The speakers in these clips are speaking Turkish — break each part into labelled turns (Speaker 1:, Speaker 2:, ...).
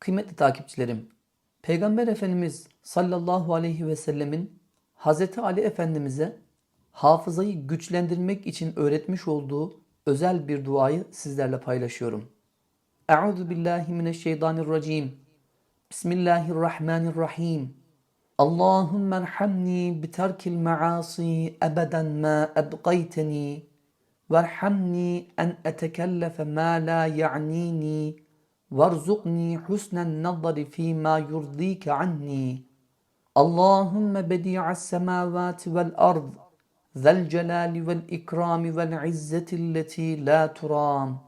Speaker 1: Kıymetli takipçilerim, Peygamber Efendimiz sallallahu aleyhi ve sellemin Hazreti Ali Efendimiz'e hafızayı güçlendirmek için öğretmiş olduğu özel bir duayı sizlerle paylaşıyorum. Euzu billahi mineşşeytanirracim. Bismillahirrahmanirrahim. Allahümme erhamni bitarkil maasi ebeden ma ebgayteni verhamni en etekellefe ma la ya'nini وارزقني حسن النظر فيما يرضيك عني. اللهم بديع السماوات والأرض ذا الجلال والإكرام والعزة التي لا ترام.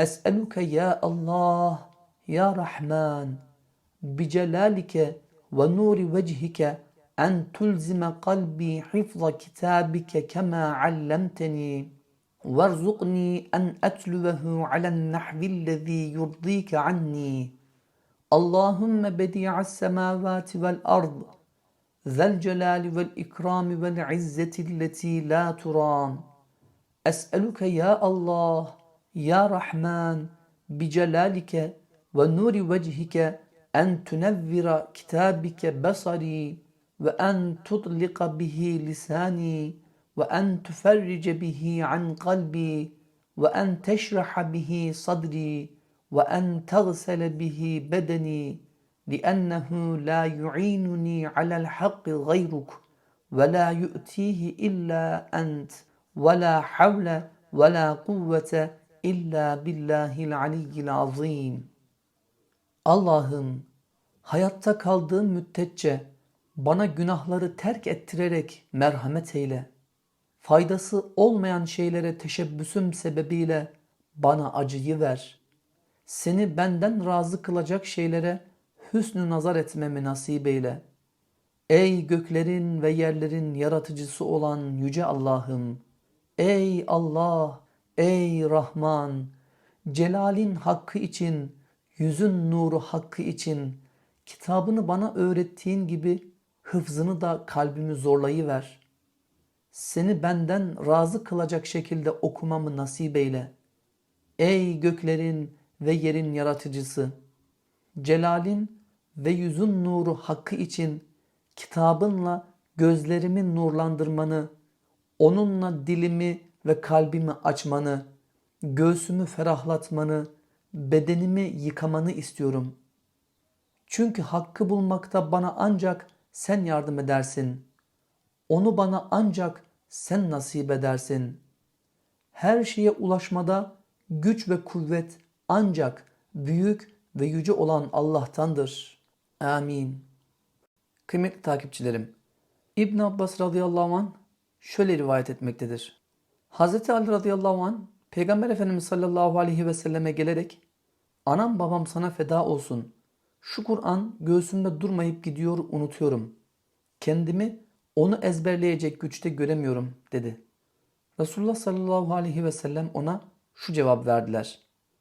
Speaker 1: أسألك يا الله يا رحمن بجلالك ونور وجهك أن تلزم قلبي حفظ كتابك كما علمتني. وارزقني أن أتلوه على النحو الذي يرضيك عني. اللهم بديع السماوات والأرض ذا الجلال والإكرام والعزة التي لا ترام. أسألك يا الله يا رحمن بجلالك ونور وجهك أن تنور كتابك بصري وأن تطلق به لساني. وأن تفرج به عن قلبي وأن تشرح به صدري وأن تغسل به بدني لأنه لا يعينني على الحق غيرك ولا يؤتيه إلا أنت ولا حول ولا قوة إلا بالله العلي العظيم Allah'ım hayatta kaldığım müddetçe bana günahları terk ettirerek merhamet eyle. Faydası olmayan şeylere teşebbüsüm sebebiyle bana acıyı ver. Seni benden razı kılacak şeylere hüsnü nazar etmemi nasip eyle. Ey göklerin ve yerlerin yaratıcısı olan yüce Allah'ım! Ey Allah! Ey Rahman! Celalin hakkı için, yüzün nuru hakkı için kitabını bana öğrettiğin gibi hıfzını da kalbimi zorlayıver. Seni benden razı kılacak şekilde okumamı nasip eyle. Ey göklerin ve yerin yaratıcısı! Celalin ve yüzün nuru hakkı için kitabınla gözlerimi nurlandırmanı, onunla dilimi ve kalbimi açmanı, göğsümü ferahlatmanı, bedenimi yıkamanı istiyorum. Çünkü hakkı bulmakta bana ancak sen yardım edersin. Onu bana ancak sen nasip edersin. Her şeye ulaşmada güç ve kuvvet ancak büyük ve yüce olan Allah'tandır. Amin. Kıymetli takipçilerim, İbn Abbas radıyallahu anh şöyle rivayet etmektedir. Hz. Ali radıyallahu anh Peygamber Efendimiz sallallahu aleyhi ve selleme gelerek Anam babam sana feda olsun. Şu Kur'an göğsümde durmayıp gidiyor unutuyorum. Kendimi onu ezberleyecek güçte göremiyorum dedi. Resulullah sallallahu aleyhi ve sellem ona şu cevap verdiler.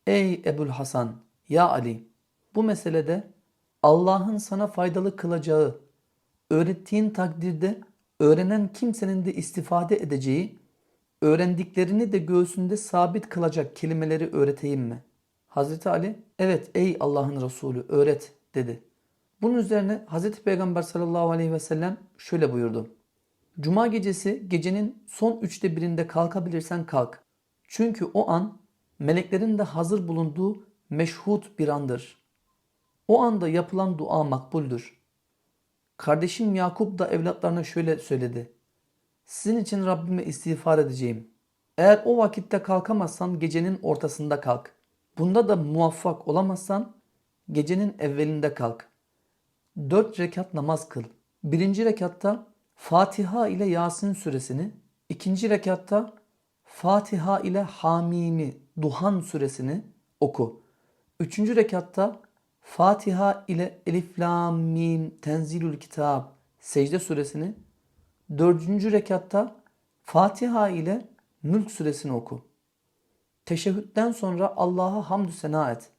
Speaker 1: Ey Ebul Hasan, ya Ali, bu meselede Allah'ın sana faydalı kılacağı, öğrettiğin takdirde öğrenen kimsenin de istifade edeceği, öğrendiklerini de göğsünde sabit kılacak kelimeleri öğreteyim mi? Hazreti Ali, evet ey Allah'ın Resulü öğret dedi. Bunun üzerine Hazreti Peygamber sallallahu aleyhi ve sellem şöyle buyurdu. Cuma gecesi gecenin son üçte birinde kalkabilirsen kalk. Çünkü o an meleklerin de hazır bulunduğu meşhut bir andır. O anda yapılan dua makbuldür. Kardeşim Yakup da evlatlarına şöyle söyledi. Sizin için Rabbime istiğfar edeceğim. Eğer o vakitte kalkamazsan gecenin ortasında kalk. Bunda da muvaffak olamazsan gecenin evvelinde kalk. Dört rekat namaz kıl. Birinci rekatta Fatiha ile Yasin suresini, ikinci rekatta Fatiha ile Hamimi, Duhan suresini oku. Üçüncü rekatta Fatiha ile Elif, Lam, Mim, Tenzilül Kitab, Secde suresini, dördüncü rekatta Fatiha ile Mülk suresini oku. Teşehhütten sonra Allah'a hamdü sena et.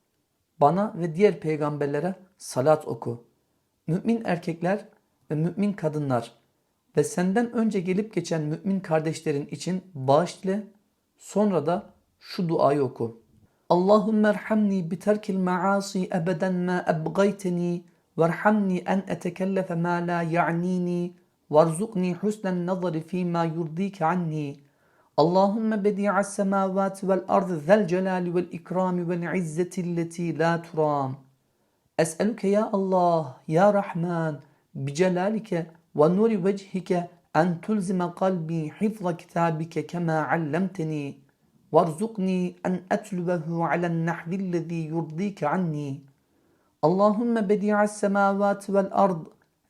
Speaker 1: Bana ve diğer peygamberlere salat oku mümin erkekler ve mümin kadınlar ve senden önce gelip geçen mümin kardeşlerin için bağış dile. Sonra da şu duayı oku. Allahümme erhamni bi terkil maasi ebeden ma ebgayteni verhamni en etekellefe ma la ya'nini varzukni husnen nazari fima yurdike anni. Allahümme bedi'as semavati vel ardı zel celali vel ikrami vel izzeti illeti la turam.'' أسألك يا الله يا رحمن بجلالك ونور وجهك أن تلزم قلبي حفظ كتابك كما علمتني. وارزقني أن أتلوه على النحو الذي يرضيك عني. اللهم بديع السماوات والأرض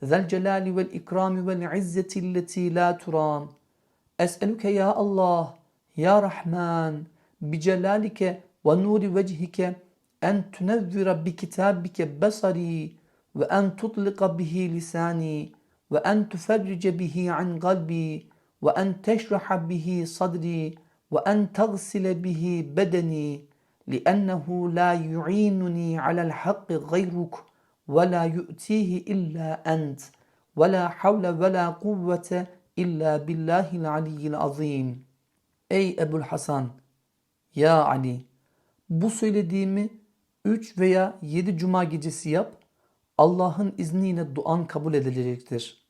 Speaker 1: ذا الجلال والإكرام والعزة التي لا ترام. أسألك يا الله يا رحمن بجلالك ونور وجهك أن تنذر بكتابك بصري وأن تطلق به لساني وأن تفرج به عن قلبي وأن تشرح به صدري وأن تغسل به بدني لأنه لا يعينني على الحق غيرك ولا يؤتيه إلا أنت ولا حول ولا قوة إلا بالله العلي العظيم. Ey Ebul Hasan, ya Ali, bu söylediğimi 3 veya 7 cuma gecesi yap, Allah'ın izniyle duan kabul edilecektir.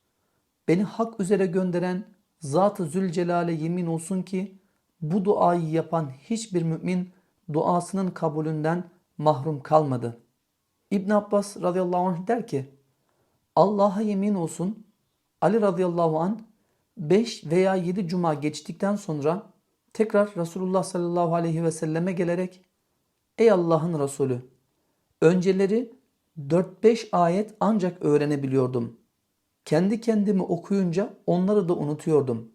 Speaker 1: Beni hak üzere gönderen Zat-ı Zülcelal'e yemin olsun ki bu duayı yapan hiçbir mümin duasının kabulünden mahrum kalmadı. İbn Abbas radıyallahu anh der ki Allah'a yemin olsun Ali radıyallahu anh 5 veya 7 cuma geçtikten sonra tekrar Resulullah sallallahu aleyhi ve selleme gelerek Ey Allah'ın Resulü önceleri 4-5 ayet ancak öğrenebiliyordum. Kendi kendimi okuyunca onları da unutuyordum.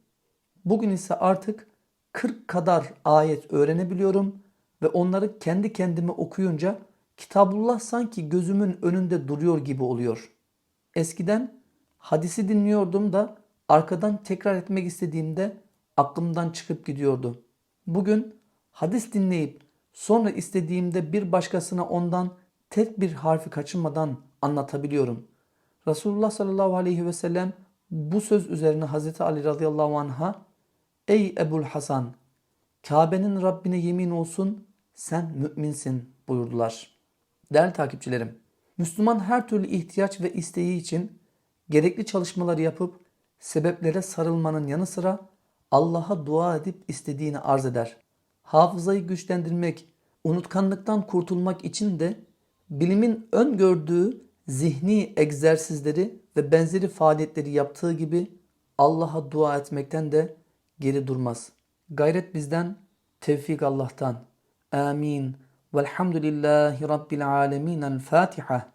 Speaker 1: Bugün ise artık 40 kadar ayet öğrenebiliyorum ve onları kendi kendime okuyunca Kitabullah sanki gözümün önünde duruyor gibi oluyor. Eskiden hadisi dinliyordum da arkadan tekrar etmek istediğimde aklımdan çıkıp gidiyordu. Bugün hadis dinleyip sonra istediğimde bir başkasına ondan tek bir harfi kaçırmadan anlatabiliyorum. Resulullah sallallahu aleyhi ve sellem bu söz üzerine Hazreti Ali radıyallahu anh'a Ey Ebul Hasan Kabe'nin Rabbine yemin olsun sen müminsin buyurdular. Değerli takipçilerim, Müslüman her türlü ihtiyaç ve isteği için gerekli çalışmaları yapıp sebeplere sarılmanın yanı sıra Allah'a dua edip istediğini arz eder. Hafızayı güçlendirmek, unutkanlıktan kurtulmak için de bilimin öngördüğü zihni egzersizleri ve benzeri faaliyetleri yaptığı gibi Allah'a dua etmekten de geri durmaz. Gayret bizden, tevfik Allah'tan. Amin. Velhamdülillahi Rabbil alemin. El Fatiha.